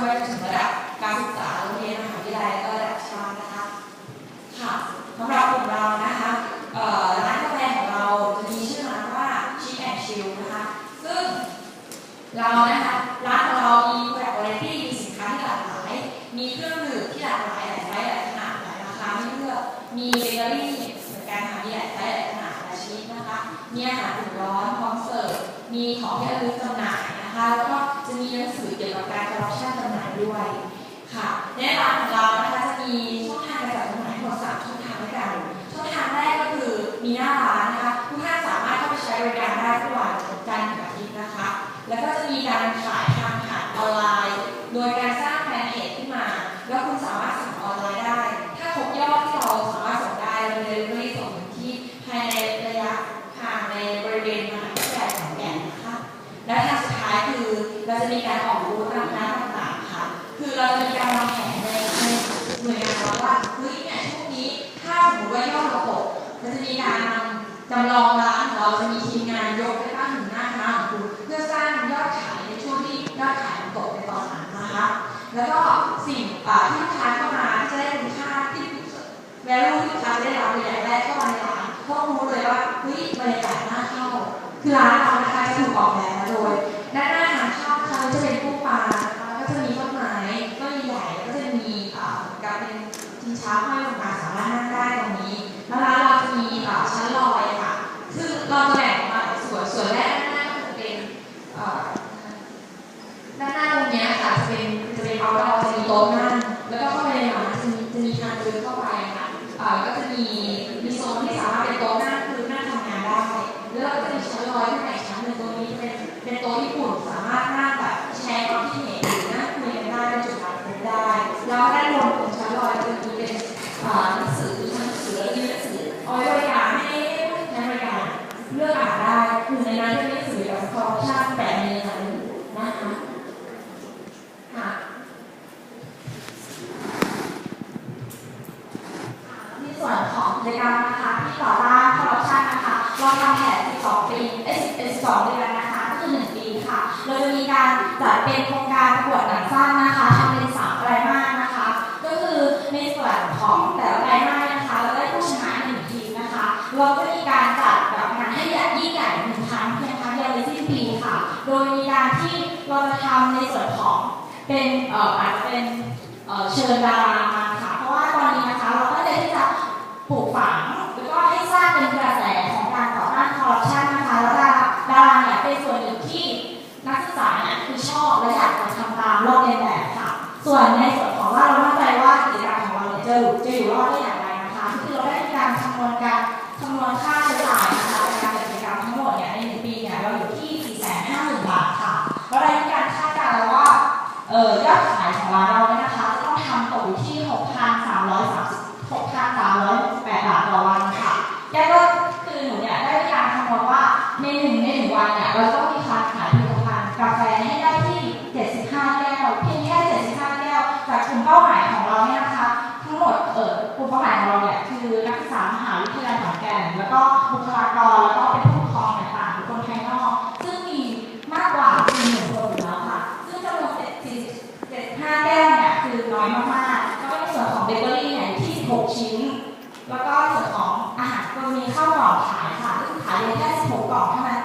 ไปจนถึงระดับการศึกษาโรงเรียนมหาวิทยาลัยแล้วก็ระดับชาตินะคะค่ะสำหรับของเรานะคะร้านกาแฟของเราจะมีชื่อร้านว่า Chic and นะคะซึ่งเรานะคะร้านของเรามีแบร์วาไรตี้มีสินค้าที่หลากหลาย มีเครื่องดื่มที่หลากหลายหลายไซส์หลายขนาดหลายราคาให้เลือกมีเบเกอรี่เหมือนกันค่ะมีหลายไซส์หลายขนาดหลายชนิดนะคะมีอาหารอุ่นร้อนพร้อมเสิร์ฟมีของที่ระลึกจำหน่าย แล้วก็จะมีหนังสือเกี่ยวกับการคอร์รัปชันจำหน่ายด้วยค่ะในร้านของเรานะคะจะมีช่องทางการจัดจำหน่ายทั้งหมดสามช่องทางด้วยกันช่องทางแรกก็คือมีหน้าร้านนะคะทุกท่านสามารถเข้าไปใช้บริการได้ทุกวันจันทร์ถึงอาทิตย์นะคะ แล้วก็จะมีการขายทางผ่านออนไลน์ โดยการ เราจะมีการออกบูธตามร้านต่างๆค่ะ คือเราจะมีการวางแผนในในหน่วยงานเราว่าเฮ้ยเนี่ยช่วงนี้ถ้าสมมติว่ายอดเราตกเราจะมีการนำจำลองร้านเราจะมีทีมงานยกไปตั้งถึงหน้าร้านของคุณเพื่อสร้างยอดขายในช่วงที่ยอดขายตกในตอนนั้นนะคะ แล้วก็สิ่งที่ลูกค้าเข้ามาจะได้คุณค่าที่แวลูที่ลูกค้าได้รับเลยอย่างแรกเข้ามาในร้านก็รู้เลยว่าเฮ้ยบรรยากาศน่าเข้าคือร้านเรานะคะถูกออกแบบ จะมีต้นไม้ต้นใหญ่แล้วก็จะมีอ่าเหมือนกับเป็นชิงช้าห้อยลงมาสามารถนั่งได้ตรงนี้แล้วร้านเราจะมีอ่าชั้นลอยค่ะ ซึ่งเราจะแบ่งออกมาส่วนส่วนแรกด้านหน้าก็จะเป็นด้านหน้าตรงนี้ค่ะจะเป็นจะเป็นเอาเราจะมีโต๊ะนั่ง อ่าหนังสือชั้นหนังสือแล้วมีหนังสือเอาไว้บริการให้ผู้ใช้บริการเลือกอ่านได้คือในนั้นจะมีหนังสือเกี่ยวกับคอร์รัปชันแบบในนั้นอยู่นะคะค่ะในส่วนของกิจกรรมนะคะที่ต่อต้านคอร์รัปชันนะคะเราทำแผน12 ปีเอ้ย12เดือนนะคะก็คือ1ปีค่ะเราจะมีการจัดเป็นโครงการประกวดหนังสั้นนะคะทำเป็น3ไตรมาสนะคะ ในส่วนของแต่ละไตรมาสนะคะเราได้ผู้ชนะหนึ่งทีมนะคะเราก็มีการจัดแบบงานให้ใหญ่ยิ่งใหญ่หนึ่งครั้งเพียงครั้งเดียวในสิ้นปีค่ะ โดยมีการที่เราจะทำในส่วนของเป็นเอ่ออาจจะเป็นเอ่อเชิญดารามาค่ะเพราะว่าตอนนี้นะคะเราก็เลยที่จะปลูกฝังแล้วก็ให้สร้างเป็นกระแสของการต่อต้านคอร์รัปชันนะคะแล้วดาราดาราเนี่ยเป็นส่วนหนึ่งที่นักศึกษาเนี่ยคือชอบและอยากจะทำตามลอกเลียนแบบค่ะ ส่วนใน ขายของร้านเราเนี่ยนะคะจะต้องทำตกอยู่ที่ 6,330 6,368บาทต่อวันค่ะแยกก็คือหนูเนี่ยได้มีการคำนวณว่าในหนึ่งในหนึ่งวันเนี่ยเราต้องมีการขายผลิตภัณฑ์กาแฟให้ได้ที่ 75 แก้วเพียงแค่ 75 แก้วจากกลุ่มเป้าหมายของเราเนี่ยนะคะทั้งหมดเอ่อกลุ่มเป้าหมายของเราเนี่ยคือนักศึกษามหาวิทยาลัยขอนแก่นแล้วก็บุคลากรแล้วก็เป็นผู้ 16 ชิ้น แล้วก็ส่วนของอาหารก็มีข้าวกล่องขายค่ะซึ่งขายเพียแค่16กล่องเท่านั้น